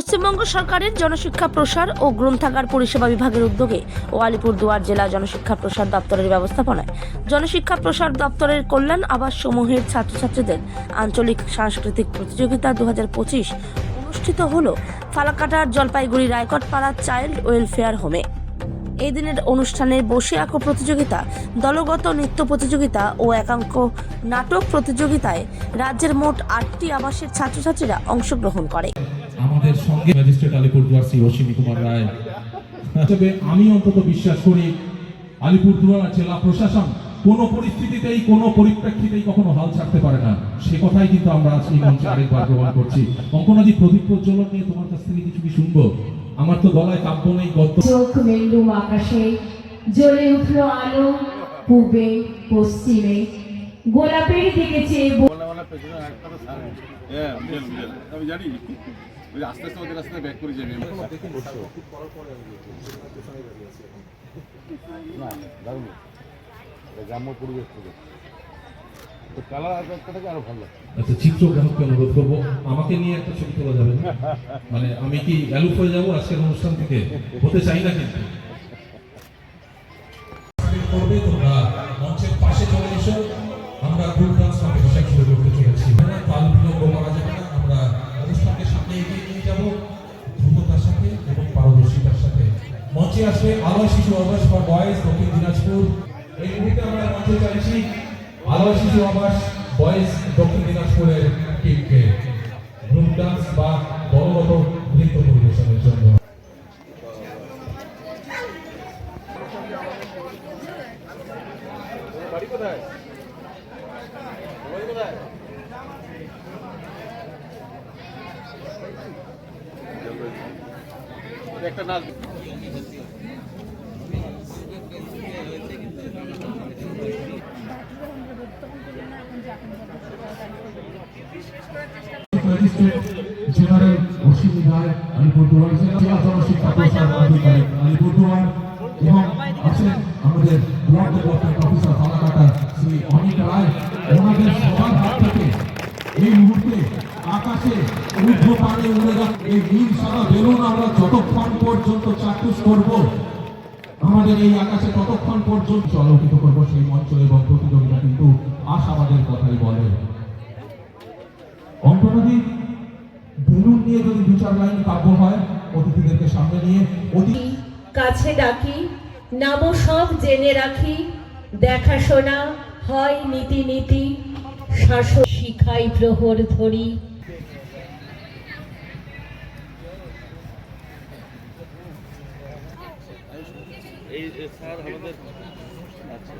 পশ্চিমবঙ্গ সরকারের জনশিক্ষা প্রসার ও গ্রন্থাগার পরিষেবা বিভাগের উদ্যোগে ও আলিপুরদুয়ার জেলা জনশিক্ষা প্রসার দপ্তরের ব্যবস্থাপনায় জনশিক্ষা প্রসার দপ্তরের কল্যাণ আবাস সমূহের ছাত্রছাত্রীদের আঞ্চলিক সাংস্কৃতিক প্রতিযোগিতা দু হাজার পঁচিশ অনুষ্ঠিত হল ফালাকাটার জলপাইগুড়ি রায়কটপাড়া চাইল্ড ওয়েলফেয়ার হোমে। এই দিনের অনুষ্ঠানে বসে আঁকো প্রতিযোগিতা, দলগত নৃত্য প্রতিযোগিতা ও একাঙ্ক নাটক প্রতিযোগিতায় রাজ্যের মোট আটটি আবাসের ছাত্রছাত্রীরা অংশগ্রহণ করে। আমাদের সঙ্গে ম্যাজিস্ট্রেট অশ্বিনী কুমার রায়। হিসেবে আমি অন্তত বিশ্বাস করি আলিপুরদুয়ার জেলা প্রশাসন কোনো পরিস্থিতিতেই, কোনো পরিপ্রেক্ষিতেই কখনো হাল ছাড়তে পারে না। সে কথাই কিন্তু আমরা আজকে মঞ্চে আরেকবার প্রমাণ করছি। অঙ্কনাদি, প্রদীপ প্রজ্বলন নিয়ে তোমার কাছ থেকে কিছু কি শুনব? আমার তো গলায় কাব্য নেই গদ্য। চোখ মেলুম আকাশে জ্বলে উঠল আলো পূবে পশ্চিমে। গোলাপের দিকে চেয়ে হ্যাঁ আমি জানি আস্তে আস্তে ওদের আস্তে ব্যাক করে যাবে। না দারুণ। গ্রাম্য পরিবেশ থেকে। তো কালার থেকে আরও ভালো আচ্ছা চিত্র গ্রাহককে অনুরোধ করব? আমাকে নিয়ে একটা ছবি তোলা যাবে? মানে আমি কি অ্যালুপ হয়ে যাব আজকের অনুষ্ঠান থেকে? হতে চাই না কিন্তু। সাথে এবং পারদর্শিতার সাথে। মঞ্চে আসবে আলোয় শিশু আবাস ফর বয়েজ দক্ষিণ দিনাজপুর। এই মুহূর্তে আমরা মঞ্চে চাইছি আলোয় শিশু আবাস বয়েজ দক্ষিণ দিনাজপুরের টিমকে গ্রুপ ডান্স বা দলগত নৃত্য পরিবেশনের জন্য। একটা নাচ আমাদের সবার হাত থেকে এই মুহূর্তে আকাশে ঊর্ধ্বপানে উড়ে যাচ্ছে। এই সাদা বেলুন আমরা যতক্ষণ পর্যন্ত চাক্ষুষ করব, আমাদের এই আকাশে ততক্ষণ পর্যন্ত আলোকিত করব সেই মঞ্চ এবং প্রতিযোগিতা কিন্তু আশাবাদের কথাই বলে অঙ্কনদী বেলুন নিয়ে যদি দু চার লাইন কাব্য হয় অতিথিদেরকে সামনে নিয়ে অতি কাছে ডাকি নাম সব জেনে রাখি দেখাশোনা হয় নীতি নীতি শাসন শিখাই প্রহর ধরি। এই স্যার আমাদের আচ্ছা